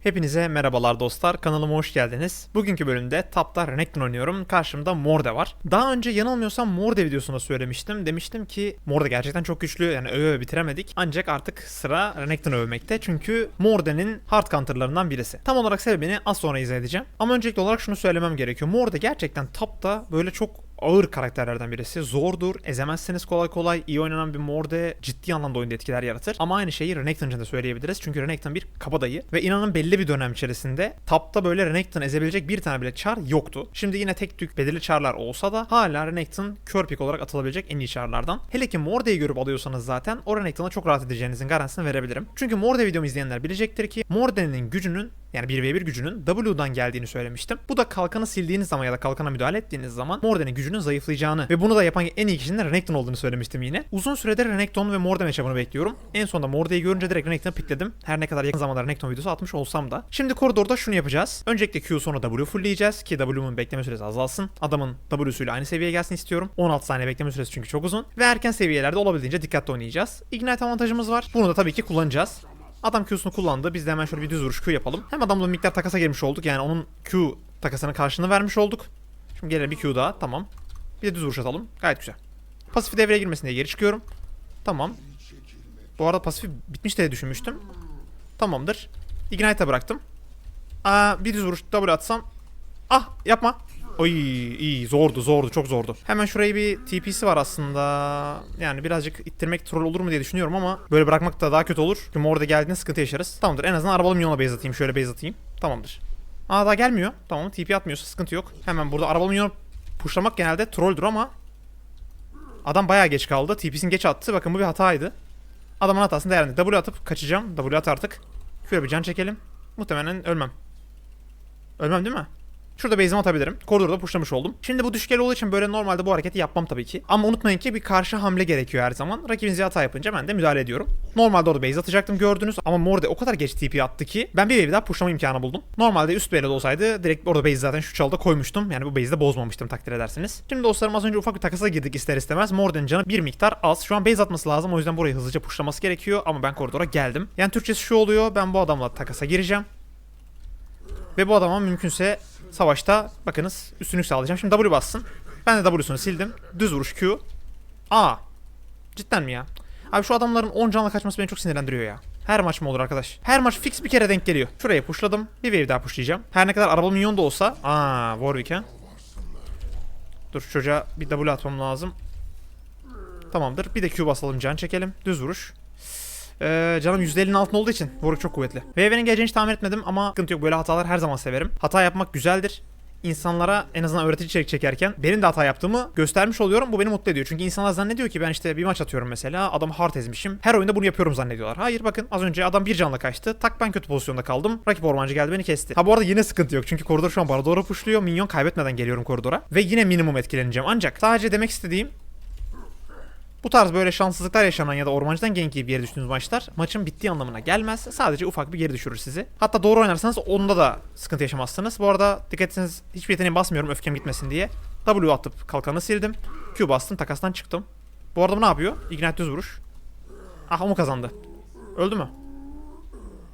Hepinize merhabalar dostlar, kanalıma hoş geldiniz. Bugünkü bölümde Tap'ta Renekton oynuyorum. Karşımda Morde var. Daha önce yanılmıyorsam Morde videosunda söylemiştim. Demiştim ki Morde gerçekten çok güçlü yani öve bitiremedik. Ancak artık sıra Renekton övmekte. Çünkü Morde'nin hard counterlarından birisi. Tam olarak sebebini az sonra izah edeceğim. Ama öncelikli olarak şunu söylemem gerekiyor. Morde gerçekten Tap'ta böyle çok ağır karakterlerden birisi. Zordur, ezemezsiniz kolay kolay. İyi oynanan bir Morde ciddi anlamda oyunda etkiler yaratır. Ama aynı şeyi Renekton için de söyleyebiliriz. Çünkü Renekton bir kabadayı ve inanın belli bir dönem içerisinde tapta böyle Renekton ezebilecek bir tane bile çar yoktu. Şimdi yine tek tük belirli çarlar olsa da hala Renekton kör pik olarak atılabilecek en iyi çarlardan. Hele ki Morde'yi görüp alıyorsanız zaten o Renekton'a çok rahat edeceğinizin garantisini verebilirim. Çünkü Morde videomu izleyenler bilecektir ki Morde'nin gücünün yani 1v1 gücünün W'dan geldiğini söylemiştim. Bu da kalkanı sildiğiniz zaman ya da kalkana müdahale ettiğiniz zaman Morde'nin gücünün zayıflayacağını ve bunu da yapan en iyi kişinin Renekton olduğunu söylemiştim yine. Uzun süredir Renekton ve Morde matchup'ını bekliyorum. En sonunda Morde'yi görünce direkt Renekton'u pikledim. Her ne kadar yakın zamanda Renekton videosu atmış olsam da. Şimdi koridorda şunu yapacağız. Öncelikle Q sonra W fullleyeceğiz ki W'mun bekleme süresi azalsın. Adamın W'suyla aynı seviyeye gelsin istiyorum. 16 saniye bekleme süresi çünkü çok uzun. Ve erken seviyelerde olabildiğince dikkatli oynayacağız. Ignite avantajımız var. Bunu da tabii ki kullanacağız. Adam Q'sunu kullandı. Biz de hemen şöyle bir düz vuruş Q yapalım. Hem adamla bir miktar takasa girmiş olduk. Yani onun Q takasının karşılığını vermiş olduk. Şimdi gelelim bir Q daha. Tamam. Bir de düz vuruş atalım. Gayet güzel. Pasifi devreye girmesin diye geri çıkıyorum. Tamam. Bu arada pasifi bitmiş diye düşünmüştüm. Tamamdır. Ignite'a bıraktım. Aa, bir düz vuruş W atsam. Ah yapma. Oy iyi zordu zordu çok zordu. Hemen şurayı bir TP'si var aslında. Yani birazcık ittirmek troll olur mu diye düşünüyorum ama böyle bırakmak da daha kötü olur. Çünkü orada geldiğinde sıkıntı yaşarız. Tamamdır en azından arabalı milyona base atayım. Şöyle base atayım. Tamamdır. Aa daha gelmiyor. Tamam TP atmıyorsa sıkıntı yok. Hemen burada arabalı milyonu pushlamak genelde trolldür ama Adam bayağı geç kaldı. TP'sini geç attı. Bakın bu bir hataydı. Adamın hatasını değerlendir. W atıp kaçacağım. W at artık. Şöyle bir can çekelim. Muhtemelen ölmem. Ölmem değil mi? Şurada base'imi atabilirim. Koridorda pushlamış oldum. Şimdi bu düşük el olduğu için böyle normalde bu hareketi yapmam tabii ki. Ama unutmayın ki bir karşı hamle gerekiyor her zaman. Rakibiniz hata yapınca ben de müdahale ediyorum. Normalde orada base atacaktım gördünüz ama Morde o kadar geç TP attı ki ben bir wave daha pushlama imkanı buldum. Normalde üst barrel olsaydı direkt orada base zaten şu çalda koymuştum. Yani bu base'i de bozmamıştım takdir edersiniz. Şimdi dostlarım az önce ufak bir takasa girdik ister istemez. Morde'nin canı bir miktar az. Şu an base atması lazım o yüzden burayı hızlıca pushlaması gerekiyor ama ben koridora geldim. Yani Türkçesi şu oluyor ben bu adamla takasa gireceğim. Ve bu adama mümkünse savaşta bakınız üstünlük sağlayacağım. Şimdi W bassın. Ben de W'sunu sildim. Düz vuruş Q. Aa. Cidden mi ya? Abi şu adamların 10 canla kaçması beni çok sinirlendiriyor ya. Her maç mı olur arkadaş? Her maç fix bir kere denk geliyor. Şuraya pushladım. Bir wave daha pushlayacağım. Her ne kadar arabalı minyon da olsa. Aa Warwick'e. Dur şu çocuğa bir W atmam lazım. Tamamdır. Bir de Q basalım can çekelim. Düz vuruş. Ee, canım %50'nin altında olduğu için Warwick çok kuvvetli. VV'nin geleceğini hiç tahmin etmedim ama sıkıntı yok. Böyle hatalar her zaman severim. Hata yapmak güzeldir. İnsanlara en azından öğretici içerik çekerken benim de hata yaptığımı göstermiş oluyorum. Bu beni mutlu ediyor. Çünkü insanlar zannediyor ki ben işte bir maç atıyorum mesela. Adamı hard ezmişim. Her oyunda bunu yapıyorum zannediyorlar. Hayır bakın az önce adam bir canla kaçtı. Tak ben kötü pozisyonda kaldım. Rakip ormancı geldi beni kesti. Ha bu arada yine sıkıntı yok. Çünkü koridor şu an bana doğru pushluyor. Minyon kaybetmeden geliyorum koridora. Ve yine minimum etkileneceğim. Ancak sadece demek istediğim bu tarz böyle şanssızlıklar yaşanan ya da ormancıdan gank bir yere düştüğünüz maçlar maçın bittiği anlamına gelmez. Sadece ufak bir geri düşürür sizi. Hatta doğru oynarsanız onda da sıkıntı yaşamazsınız. Bu arada dikkat etseniz hiçbir yeteneğe basmıyorum öfkem gitmesin diye. W atıp kalkanı sildim. Q bastım takastan çıktım. Bu arada bu ne yapıyor? Ignite düz vuruş. Ah o mu kazandı? Öldü mü?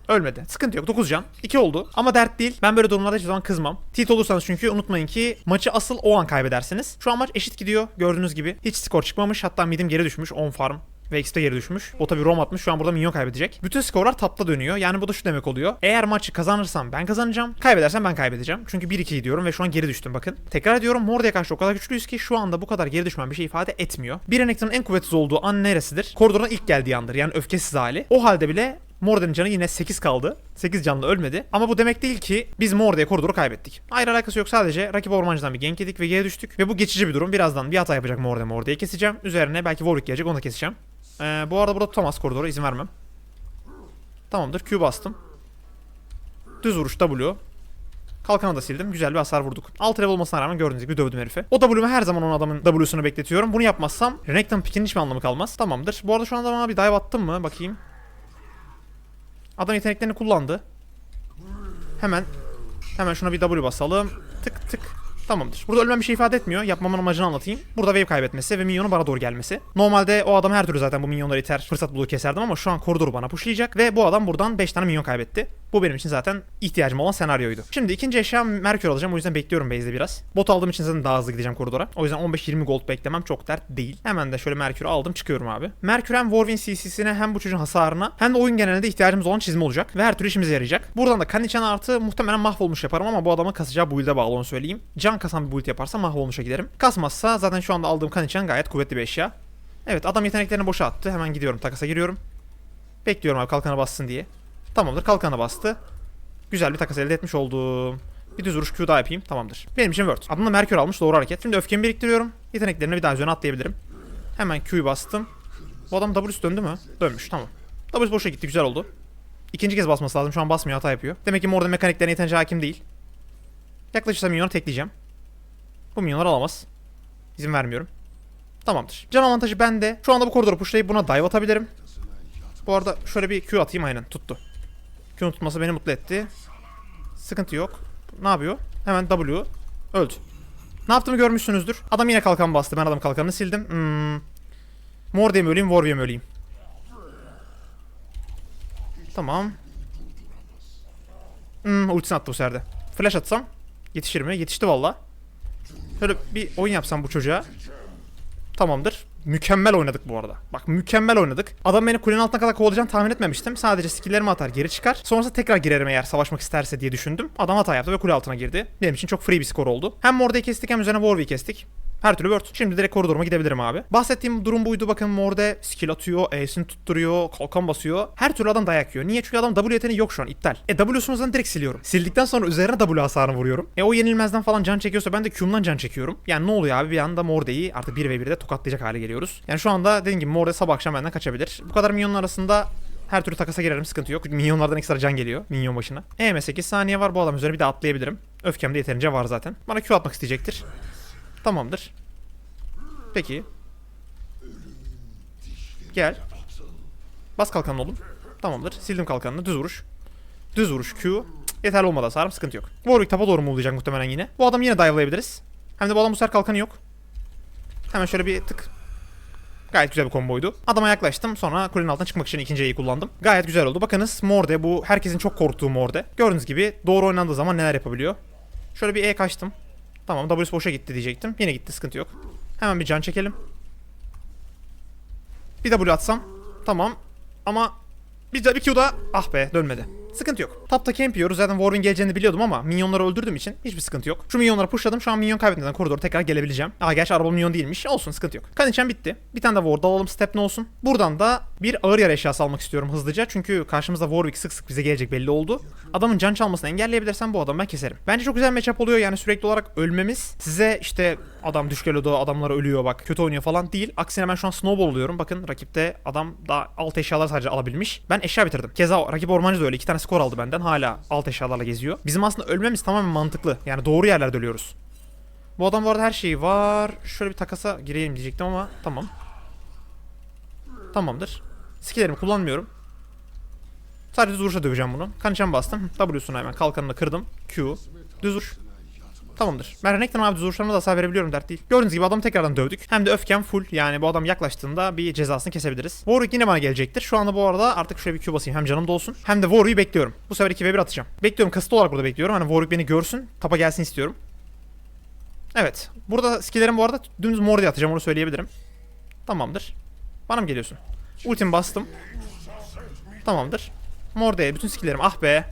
Ölmedi. Sıkıntı yok. 9 can. 2 oldu. Ama dert değil. Ben böyle durumlarda hiçbir zaman kızmam. Tilt olursanız çünkü unutmayın ki maçı asıl o an kaybedersiniz. Şu an maç eşit gidiyor. Gördüğünüz gibi. Hiç skor çıkmamış. Hatta midim geri düşmüş. 10 farm. Ve X'de geri düşmüş. O tabi Rom atmış. Şu an burada minyon kaybedecek. Bütün skorlar tapta dönüyor. Yani bu da şu demek oluyor. Eğer maçı kazanırsam ben kazanacağım. Kaybedersem ben kaybedeceğim. Çünkü 1-2 gidiyorum ve şu an geri düştüm bakın. Tekrar ediyorum. Morde'ye karşı o kadar güçlüyüz ki şu anda bu kadar geri düşmem bir şey ifade etmiyor. Bir Renekton'un en kuvvetsiz olduğu an neresidir? Koridorun ilk geldiği andır. Yani öfkesiz hali. O halde bile Morde'nin canı yine 8 kaldı. 8 canlı ölmedi. Ama bu demek değil ki biz Morde'ye koridoru kaybettik. Hayır alakası yok sadece rakip ormancıdan bir gank yedik ve geri düştük. Ve bu geçici bir durum. Birazdan bir hata yapacak Morde Morde'yi keseceğim. Üzerine belki Warwick gelecek onu da keseceğim. Ee, bu arada burada tutamaz koridoru izin vermem. Tamamdır Q bastım. Düz vuruş W. Kalkanı da sildim. Güzel bir hasar vurduk. Alt level olmasına rağmen gördüğünüz gibi dövdüm herifi. O W'mu her zaman onun adamın W'sunu bekletiyorum. Bunu yapmazsam Renekton pick'in hiçbir anlamı kalmaz. Tamamdır. Bu arada şu anda bana bir dive attım mı? Bakayım. Adam yeteneklerini kullandı. Hemen hemen şuna bir W basalım. Tık tık. Tamamdır. Burada ölmem bir şey ifade etmiyor. Yapmamın amacını anlatayım. Burada wave kaybetmesi ve minyonun bana doğru gelmesi. Normalde o adam her türlü zaten bu minyonları iter, fırsat bulur keserdim ama şu an koridoru bana pushlayacak ve bu adam buradan 5 tane minyon kaybetti. Bu benim için zaten ihtiyacım olan senaryoydu. Şimdi ikinci eşya Merkür alacağım o yüzden bekliyorum base'de biraz. Bot aldığım için zaten daha hızlı gideceğim koridora. O yüzden 15-20 gold beklemem çok dert değil. Hemen de şöyle Merkür'ü aldım çıkıyorum abi. Merkür hem Warwin CC'sine hem bu çocuğun hasarına hem de oyun genelinde ihtiyacımız olan çizme olacak ve her türlü işimize yarayacak. Buradan da Kanichan artı muhtemelen mahvolmuş yaparım ama bu adamın kasacağı build'e bağlı onu söyleyeyim. Can kasan bir build yaparsa mahvolmuşa giderim. Kasmazsa zaten şu anda aldığım Kanichan gayet kuvvetli bir eşya. Evet adam yeteneklerini boşa attı. Hemen gidiyorum takasa giriyorum. Bekliyorum abi kalkana bassın diye. Tamamdır kalkana bastı. Güzel bir takas elde etmiş oldum. Bir düz vuruş Q daha yapayım. Tamamdır. Benim için Word. Adımda Merkür almış. Doğru hareket. Şimdi öfkemi biriktiriyorum. Yeteneklerini bir daha üzerine atlayabilirim. Hemen Q'yu bastım. Bu adam W'su döndü mü? Dönmüş. Tamam. W'su boşa gitti. Güzel oldu. İkinci kez basması lazım. Şu an basmıyor. Hata yapıyor. Demek ki Mord'un mekaniklerine yeterince hakim değil. Yaklaşırsa minyonu tekleyeceğim. Bu minyonları alamaz. İzin vermiyorum. Tamamdır. Can avantajı bende. Şu anda bu koridoru pushlayıp buna dive atabilirim. Bu arada şöyle bir Q atayım aynen. Tuttu. Q'nun tutması beni mutlu etti. Sıkıntı yok. Ne yapıyor? Hemen W. Öldü. Ne yaptığımı görmüşsünüzdür. Adam yine kalkan bastı. Ben adam kalkanını sildim. Hmm. Mor diye mi öleyim, War diye mi öleyim? Tamam. Hmm, ultisini attı bu serde. Flash atsam yetişir mi? Yetişti valla. Şöyle bir oyun yapsam bu çocuğa. Tamamdır. Mükemmel oynadık bu arada. Bak mükemmel oynadık. Adam beni kulenin altına kadar kovalayacağını tahmin etmemiştim. Sadece skilllerimi atar geri çıkar. Sonrasında tekrar girerim eğer savaşmak isterse diye düşündüm. Adam hata yaptı ve kule altına girdi. Benim için çok free bir skor oldu. Hem Morda'yı kestik hem üzerine Warwick'i kestik. Her türlü word. Şimdi direkt koridoruma gidebilirim abi. Bahsettiğim durum buydu. Bakın Morde skill atıyor, E'sini tutturuyor, kalkan basıyor. Her türlü adam dayak yiyor. Niye? Çünkü adam W yeteneği yok şu an. iptal. E W'sunu zaten direkt siliyorum. Sildikten sonra üzerine W hasarını vuruyorum. E o yenilmezden falan can çekiyorsa ben de Q'mdan can çekiyorum. Yani ne oluyor abi? Bir anda Morde'yi artık 1 ve 1'de tokatlayacak hale geliyoruz. Yani şu anda dediğim gibi Morde sabah akşam benden kaçabilir. Bu kadar minyonun arasında her türlü takasa girerim sıkıntı yok. Minyonlardan ekstra can geliyor minyon başına. EM 8 saniye var bu adam üzerine bir de atlayabilirim. Öfkem de yeterince var zaten. Bana Q atmak isteyecektir. Tamamdır. Peki. Gel. Bas kalkanını oğlum. Tamamdır. Sildim kalkanını. Düz vuruş. Düz vuruş Q. Yeterli olmadı hasarım. Sıkıntı yok. Warwick tapa doğru mu olacak muhtemelen yine. Bu adam yine dive'layabiliriz. Hem de bu adam bu sefer kalkanı yok. Hemen şöyle bir tık. Gayet güzel bir komboydu. Adama yaklaştım. Sonra kulenin altına çıkmak için ikinci kullandım. Gayet güzel oldu. Bakınız Morde bu herkesin çok korktuğu Morde. Gördüğünüz gibi doğru oynandığı zaman neler yapabiliyor. Şöyle bir E kaçtım. Tamam W's boşa gitti diyecektim. Yine gitti sıkıntı yok. Hemen bir can çekelim. Bir W atsam. Tamam. Ama bir, bir Q da ah be dönmedi. Sıkıntı yok. Tapta camp yiyoruz. Zaten Warwin geleceğini biliyordum ama minyonları öldürdüğüm için hiçbir sıkıntı yok. Şu minyonları pushladım. Şu an minyon kaybetmeden koridora tekrar gelebileceğim. Aa gerçi araba minyon değilmiş. Olsun sıkıntı yok. Kanicen bitti. Bir tane de ward alalım step ne olsun. Buradan da bir ağır yer eşyası almak istiyorum hızlıca. Çünkü karşımızda Warwick sık sık bize gelecek belli oldu. Adamın can çalmasını engelleyebilirsem bu adamı ben keserim. Bence çok güzel matchup oluyor. Yani sürekli olarak ölmemiz size işte adam düşgalodo adamlar ölüyor bak kötü oynuyor falan değil. Aksine ben şu an snowball oluyorum. Bakın rakipte adam daha alt eşyalar sadece alabilmiş. Ben eşya bitirdim. Keza rakip ormancı da öyle. iki tane skor aldı benden. Hala alt eşyalarla geziyor. Bizim aslında ölmemiz tamamen mantıklı. Yani doğru yerlerde ölüyoruz. Bu adam bu arada her şeyi var. Şöyle bir takasa gireyim diyecektim ama tamam. Tamamdır. Skillerimi kullanmıyorum. Sadece düz vuruşa döveceğim bunu. Kanicam bastım. W'sunu hemen kalkanını kırdım. Q. Düz vuruş. Tamamdır. Ben Renekton abi düz vuruşlarına da hasar verebiliyorum dert değil. Gördüğünüz gibi adamı tekrardan dövdük. Hem de öfkem full. Yani bu adam yaklaştığında bir cezasını kesebiliriz. Warwick yine bana gelecektir. Şu anda bu arada artık şöyle bir Q basayım. Hem canım dolsun. Hem de Warwick'i bekliyorum. Bu sefer 2 ve 1 atacağım. Bekliyorum. Kasıtlı olarak burada bekliyorum. Hani Warwick beni görsün. Tapa gelsin istiyorum. Evet. Burada skillerim bu arada dümdüz mor diye atacağım. Onu söyleyebilirim. Tamamdır. Bana mı geliyorsun? Ultim bastım. Tamamdır. Mor değil. Bütün skillerim. Ah be.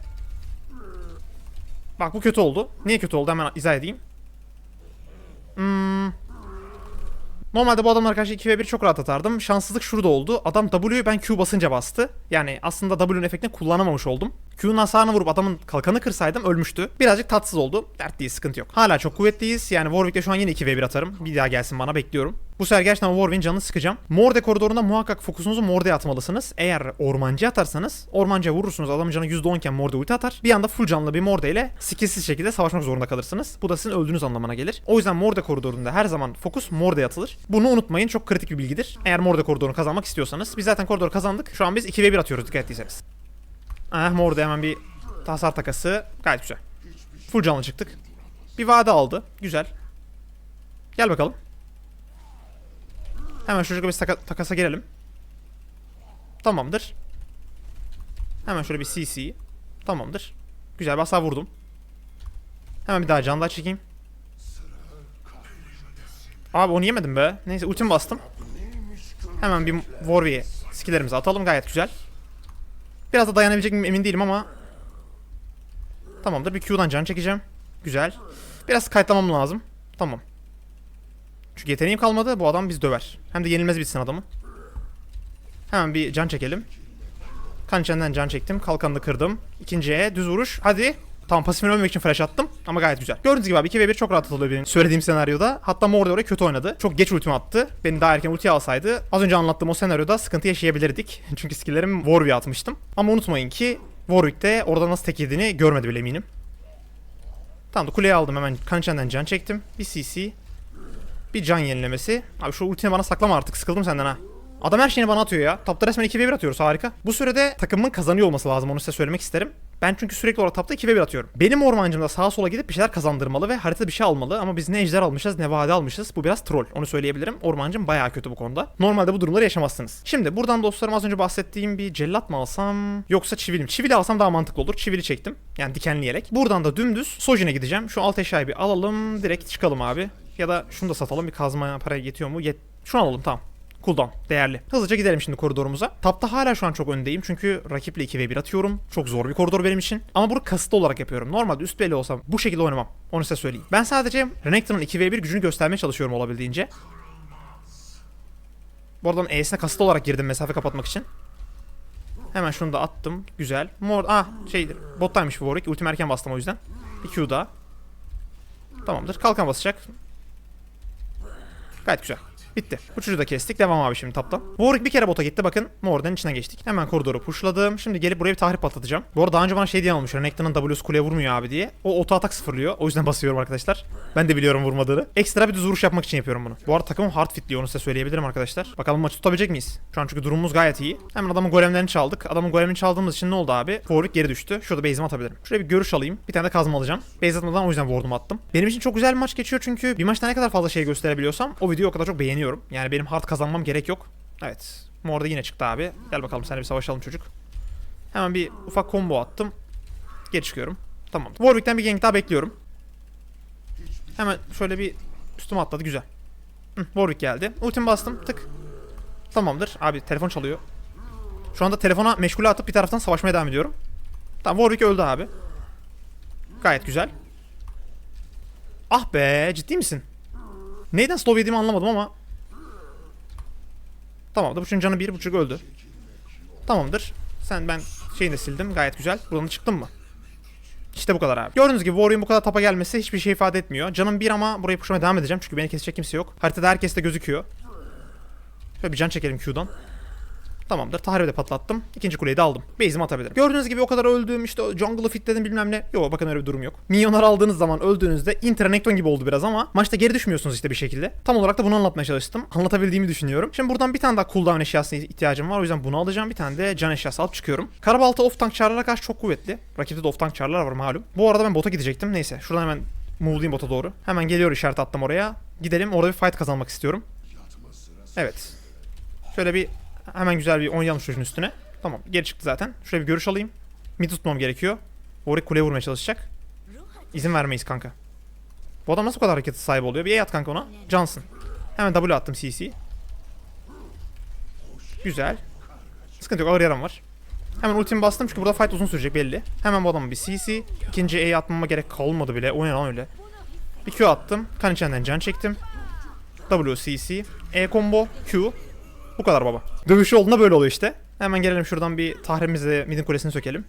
Bak bu kötü oldu. Niye kötü oldu? Hemen izah edeyim. Hmm. Normalde bu adamlar karşı 2 ve 1 çok rahat atardım. Şanssızlık şurada oldu. Adam W'yu ben Q basınca bastı. Yani aslında W'nun efektini kullanamamış oldum. Q'nun hasarını vurup adamın kalkanı kırsaydım ölmüştü. Birazcık tatsız oldu. Dert değil sıkıntı yok. Hala çok kuvvetliyiz. Yani Warwick'te şu an yine 2 ve 1 atarım. Bir daha gelsin bana bekliyorum. Bu sefer gerçekten Warwick'in canını sıkacağım. Morde koridorunda muhakkak fokusunuzu Morde'ye atmalısınız. Eğer ormancı atarsanız ormancıya vurursunuz adamın canı %10 iken Morde ulti atar. Bir anda full canlı bir Morde ile skillsiz şekilde savaşmak zorunda kalırsınız. Bu da sizin öldüğünüz anlamına gelir. O yüzden Morde koridorunda her zaman fokus Morde'ye atılır. Bunu unutmayın çok kritik bir bilgidir. Eğer Morde koridorunu kazanmak istiyorsanız. Biz zaten koridoru kazandık. Şu an biz 2 ve 1 atıyoruz dikkat ettiyseniz. Ah Morde hemen bir hasar takası. Gayet güzel. Full canlı çıktık. Bir vade aldı. Güzel. Gel bakalım. Hemen çocukla bir taka- takasa girelim. Tamamdır. Hemen şöyle bir CC. Tamamdır. Güzel bir hasar vurdum. Hemen bir daha can daha çekeyim. Abi onu yemedim be. Neyse ultimi bastım. Hemen bir Warwick'e skillerimizi atalım gayet güzel. Biraz da dayanabilecek miyim emin değilim ama Tamamdır bir Q'dan can çekeceğim. Güzel. Biraz kayıtlamam lazım. Tamam. Çünkü yeteneğim kalmadı. Bu adam biz döver. Hem de yenilmez bitsin adamın. Hemen bir can çekelim. Kan içinden can çektim. Kalkanını kırdım. İkinciye düz vuruş. Hadi. Tamam pasifini ölmemek için flash attım ama gayet güzel. Gördüğünüz gibi abi 2v1 çok rahat atılıyor benim söylediğim senaryoda. Hatta Morde oraya kötü oynadı. Çok geç ultimi attı. Beni daha erken ultiye alsaydı az önce anlattığım o senaryoda sıkıntı yaşayabilirdik. Çünkü skilllerimi Warwick'e atmıştım. Ama unutmayın ki Warwick de orada nasıl tek yediğini görmedi bile eminim. Tamam da kuleyi aldım hemen kan içinden can çektim. Bir CC. Bir can yenilemesi. Abi şu ultini bana saklama artık sıkıldım senden ha. Adam her şeyini bana atıyor ya. Tapta resmen 2v1 atıyoruz harika. Bu sürede takımın kazanıyor olması lazım onu size söylemek isterim. Ben çünkü sürekli olarak tapta 2v1 atıyorum. Benim ormancım da sağa sola gidip bir şeyler kazandırmalı ve haritada bir şey almalı ama biz ne ejder almışız ne vade almışız. Bu biraz troll onu söyleyebilirim. Ormancım bayağı kötü bu konuda. Normalde bu durumları yaşamazsınız. Şimdi buradan dostlarım az önce bahsettiğim bir cellat mı alsam yoksa çivili mi? Çivili alsam daha mantıklı olur. Çivili çektim. Yani dikenleyerek. Buradan da dümdüz Sojin'e gideceğim. Şu alt eşyayı bir alalım. Direkt çıkalım abi. Ya da şunu da satalım. Bir kazma para yetiyor mu? Yet şunu alalım tamam. Cooldown değerli. Hızlıca gidelim şimdi koridorumuza. Tapta hala şu an çok öndeyim çünkü rakiple 2v1 atıyorum. Çok zor bir koridor benim için. Ama bunu kasıtlı olarak yapıyorum. Normalde üst belli olsam bu şekilde oynamam. Onu size söyleyeyim. Ben sadece Renekton'un 2v1 gücünü göstermeye çalışıyorum olabildiğince. Bu arada E'sine kasıtlı olarak girdim mesafe kapatmak için. Hemen şunu da attım. Güzel. Mor ah şeydir. Bottaymış Warwick. Ultim erken bastım o yüzden. Bir Q daha. Tamamdır. Kalkan basacak. Gayet güzel. Bitti. Bu çocuğu da kestik. Devam abi şimdi taptan. Warwick bir kere bota gitti. Bakın Morden'in içinden geçtik. Hemen koridoru pushladım. Şimdi gelip buraya bir tahrip patlatacağım. Bu arada daha önce bana şey diyen olmuş. Renekton'un W'su kuleye vurmuyor abi diye. O oto atak sıfırlıyor. O yüzden basıyorum arkadaşlar. Ben de biliyorum vurmadığını. Ekstra bir düz vuruş yapmak için yapıyorum bunu. Bu arada takımım hard fitliyor onu size söyleyebilirim arkadaşlar. Bakalım maçı tutabilecek miyiz? Şu an çünkü durumumuz gayet iyi. Hemen adamın golemlerini çaldık. Adamın golemini çaldığımız için ne oldu abi? Warwick geri düştü. Şurada base'imi atabilirim. Şuraya bir görüş alayım. Bir tane de kazma alacağım. Base atmadan o yüzden ward'umu attım. Benim için çok güzel bir maç geçiyor çünkü bir maçta ne kadar fazla şey gösterebiliyorsam o videoyu o kadar çok beğeniyorum. Yani benim hard kazanmam gerek yok. Evet. Morda yine çıktı abi. Gel bakalım seninle bir savaşalım çocuk. Hemen bir ufak combo attım. Geri çıkıyorum. Tamam. Warwick'ten bir gank daha bekliyorum. Hemen şöyle bir üstüme atladı güzel. Hı, Warwick geldi. Ultimi bastım. Tık. Tamamdır. Abi telefon çalıyor. Şu anda telefona meşgule atıp bir taraftan savaşmaya devam ediyorum. Tamam Warwick öldü abi. Gayet güzel. Ah be ciddi misin? Neyden slow yediğimi anlamadım ama. Tamam da bu canı bir buçuk öldü. Tamamdır. Sen ben şeyini sildim gayet güzel. Buradan çıktın mı? İşte bu kadar abi. Gördüğünüz gibi Warrior'ın bu kadar tapa gelmesi hiçbir şey ifade etmiyor. Canım bir ama burayı pushlamaya devam edeceğim çünkü beni kesecek kimse yok. Haritada herkes de gözüküyor. Şöyle bir can çekelim Q'dan. Tamamdır. Tahribi de patlattım. İkinci kuleyi de aldım. Base'imi atabilirim. Gördüğünüz gibi o kadar öldüğüm işte jungle'ı fitledim bilmem ne. Yok bakın öyle bir durum yok. Minyonlar aldığınız zaman öldüğünüzde Internecton gibi oldu biraz ama maçta geri düşmüyorsunuz işte bir şekilde. Tam olarak da bunu anlatmaya çalıştım. Anlatabildiğimi düşünüyorum. Şimdi buradan bir tane daha cooldown eşyasına ihtiyacım var. O yüzden bunu alacağım. Bir tane de can eşyası alıp çıkıyorum. Karabalta off tank çarlara karşı çok kuvvetli. Rakipte de off tank çarlar var malum. Bu arada ben bota gidecektim. Neyse şuradan hemen move'layım bota doğru. Hemen geliyor işaret attım oraya. Gidelim orada bir fight kazanmak istiyorum. Evet. Şöyle bir hemen güzel bir oynayalım çocuğun üstüne. Tamam geri çıktı zaten. Şöyle bir görüş alayım. Mid tutmam gerekiyor. Warwick kuleye vurmaya çalışacak. İzin vermeyiz kanka. Bu adam nasıl bu kadar hareketi sahibi oluyor? Bir E at kanka ona. Johnson. Hemen W attım CC. Güzel. Sıkıntı yok ağır yaram var. Hemen ultimi bastım çünkü burada fight uzun sürecek belli. Hemen bu adamı bir CC. İkinci E'yi atmama gerek kalmadı bile. O ne lan öyle. Bir Q attım. Kan içinden can çektim. W CC. E combo Q. Bu kadar baba. Dövüş olduğunda böyle oluyor işte. Hemen gelelim şuradan bir tahrimizi midin kulesini sökelim.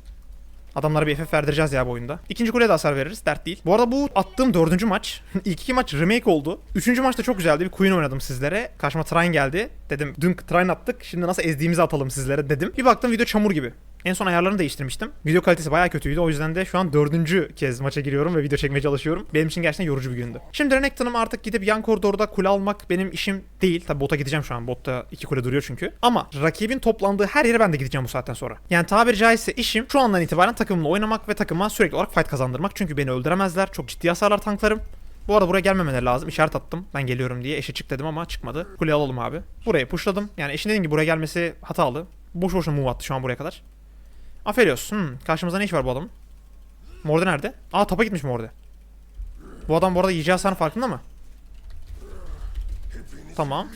Adamlara bir FF verdireceğiz ya bu oyunda. İkinci kuleye de hasar veririz. Dert değil. Bu arada bu attığım dördüncü maç. İlk iki maç remake oldu. Üçüncü maçta çok güzeldi. Bir Queen oynadım sizlere. Karşıma Trine geldi. Dedim dün Trine attık. Şimdi nasıl ezdiğimizi atalım sizlere dedim. Bir baktım video çamur gibi. En son ayarlarını değiştirmiştim. Video kalitesi bayağı kötüydü. O yüzden de şu an dördüncü kez maça giriyorum ve video çekmeye çalışıyorum. Benim için gerçekten yorucu bir gündü. Şimdi Renekton'um artık gidip yan koridorda kule almak benim işim değil. Tabi bota gideceğim şu an. Botta iki kule duruyor çünkü. Ama rakibin toplandığı her yere ben de gideceğim bu saatten sonra. Yani tabiri caizse işim şu andan itibaren takımla oynamak ve takıma sürekli olarak fight kazandırmak. Çünkü beni öldüremezler. Çok ciddi hasarlar tanklarım. Bu arada buraya gelmemeleri lazım. İşaret attım. Ben geliyorum diye. Eşe çık dedim ama çıkmadı. Kule alalım abi. Buraya pushladım. Yani eşin dediğim gibi buraya gelmesi hatalı. Boş boşuna move attı şu an buraya kadar. Aferios. Hmm, karşımızda ne iş var bu adamın? Morde nerede? Aa tapa gitmiş Morde. Bu adam bu arada yiyeceği hasarın farkında mı? Tamam.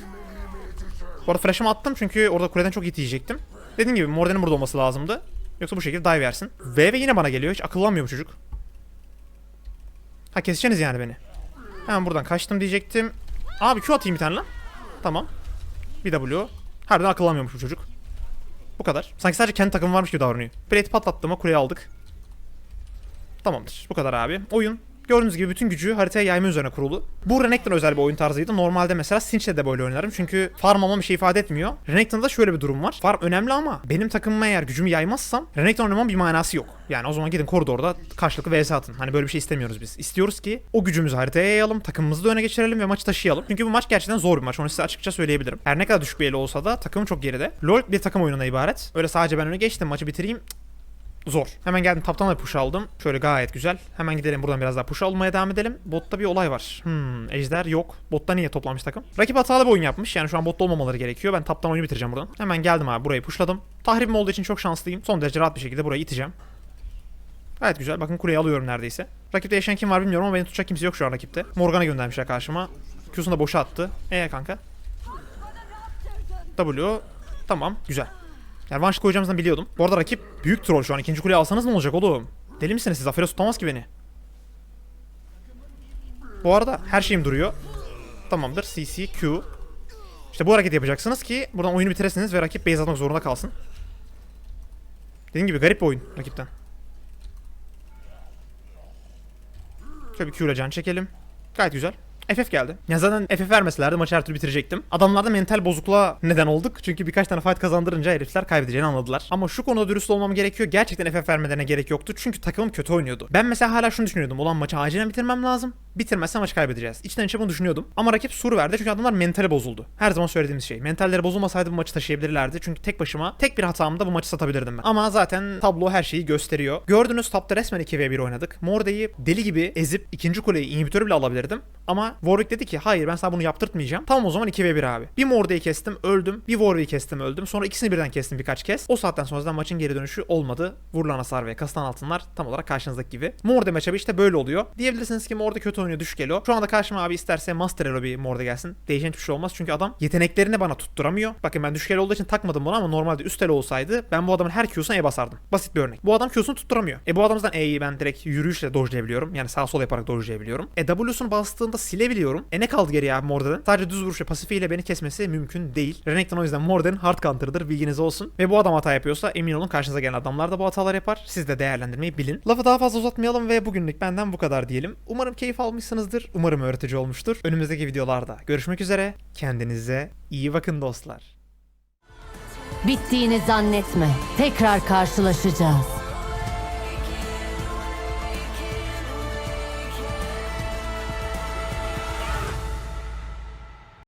Bu arada flash'ımı attım çünkü orada kuleden çok yiyecektim. Dediğim gibi Morde'nin burada olması lazımdı. Yoksa bu şekilde dive yersin. V ve yine bana geliyor. Hiç akıllanmıyor bu çocuk. Ha keseceksiniz yani beni. Hemen buradan kaçtım diyecektim. Abi Q atayım bir tane lan. Tamam. Bir W. Harbiden akıllanmıyormuş bu çocuk. Bu kadar. Sanki sadece kendi takımı varmış gibi davranıyor. Plate patlattığıma kuleyi aldık. Tamamdır. Bu kadar abi. Oyun Gördüğünüz gibi bütün gücü haritaya yayma üzerine kurulu. Bu Renekton özel bir oyun tarzıydı. Normalde mesela Sinch'le de böyle oynarım. Çünkü farm almam bir şey ifade etmiyor. Renekton'da şöyle bir durum var. Farm önemli ama benim takımıma eğer gücümü yaymazsam Renekton oynamam bir manası yok. Yani o zaman gidin koridorda karşılıklı vs atın. Hani böyle bir şey istemiyoruz biz. İstiyoruz ki o gücümüzü haritaya yayalım, takımımızı da öne geçirelim ve maçı taşıyalım. Çünkü bu maç gerçekten zor bir maç. Onu size açıkça söyleyebilirim. Her ne kadar düşük bir eli olsa da takımım çok geride. LoL bir takım oyununa ibaret. Öyle sadece ben öne geçtim maçı bitireyim. Zor. Hemen geldim taptan da push aldım. Şöyle gayet güzel. Hemen gidelim buradan biraz daha push almaya devam edelim. Botta bir olay var. Hmm, ejder yok. Botta niye toplanmış takım? Rakip hatalı bir oyun yapmış. Yani şu an botta olmamaları gerekiyor. Ben taptan oyunu bitireceğim buradan. Hemen geldim abi burayı pushladım. Tahribim olduğu için çok şanslıyım. Son derece rahat bir şekilde burayı iteceğim. Gayet güzel. Bakın kuleyi alıyorum neredeyse. Rakipte yaşayan kim var bilmiyorum ama beni tutacak kimse yok şu an rakipte. Morgana göndermişler karşıma. Q'sunu da boşa attı. Ee kanka. W. Tamam. Güzel. Yani shot koyacağımızdan biliyordum. Bu arada rakip büyük troll şu an. İkinci kuleyi alsanız ne olacak oğlum? Deli misiniz siz? Aferos tutamaz ki beni. Bu arada her şeyim duruyor. Tamamdır. CC, Q. İşte bu hareketi yapacaksınız ki buradan oyunu bitiresiniz ve rakip base atmak zorunda kalsın. Dediğim gibi garip bir oyun rakipten. Şöyle bir Q ile can çekelim. Gayet güzel. FF geldi. Ya zaten FF vermeselerdi maçı her türlü bitirecektim. Adamlarda mental bozukluğa neden olduk. Çünkü birkaç tane fight kazandırınca herifler kaybedeceğini anladılar. Ama şu konuda dürüst olmam gerekiyor. Gerçekten FF vermelerine gerek yoktu. Çünkü takımım kötü oynuyordu. Ben mesela hala şunu düşünüyordum. Ulan maçı acilen bitirmem lazım. Bitirmezsem maçı kaybedeceğiz. İçten içe bunu düşünüyordum. Ama rakip sur verdi çünkü adamlar mentali bozuldu. Her zaman söylediğimiz şey. Mentalleri bozulmasaydı bu maçı taşıyabilirlerdi. Çünkü tek başıma tek bir hatamda bu maçı satabilirdim ben. Ama zaten tablo her şeyi gösteriyor. Gördünüz tapta resmen 2v1 oynadık. Morde'yi deli gibi ezip ikinci kuleyi inhibitörü bile alabilirdim. Ama Warwick dedi ki hayır ben sana bunu yaptırtmayacağım. Tamam o zaman 2v1 abi. Bir Morde'yi kestim öldüm. Bir Warwick'i kestim öldüm. Sonra ikisini birden kestim birkaç kez. O saatten sonra zaten maçın geri dönüşü olmadı. Vurulan hasar ve kasılan altınlar tam olarak karşınızdaki gibi. Morde matchup'ı işte böyle oluyor. Diyebilirsiniz ki Morde kötü oynuyor düşük elo. Şu anda karşıma abi isterse Master Elo bir Morde gelsin. Değişen hiçbir şey olmaz çünkü adam yeteneklerini bana tutturamıyor. Bakın ben düşük olduğu için takmadım bunu ama normalde üst elo olsaydı ben bu adamın her Q'suna E basardım. Basit bir örnek. Bu adam Q'sunu tutturamıyor. E bu adamdan E'yi ben direkt yürüyüşle dojlayabiliyorum. Yani sağ sol yaparak dojlayabiliyorum. E W'sunu bastığında silebiliyorum. E ne kaldı geriye abi Morde'den? Sadece düz vuruş ve pasifiyle beni kesmesi mümkün değil. Renekton o yüzden Morde'nin hard counter'dır bilginiz olsun. Ve bu adam hata yapıyorsa emin olun karşınıza gelen adamlar da bu hatalar yapar. Siz de değerlendirmeyi bilin. Lafı daha fazla uzatmayalım ve bugünlük benden bu kadar diyelim. Umarım keyif almışsınızdır. Umarım öğretici olmuştur. Önümüzdeki videolarda görüşmek üzere. Kendinize iyi bakın dostlar. Bittiğini zannetme. Tekrar karşılaşacağız.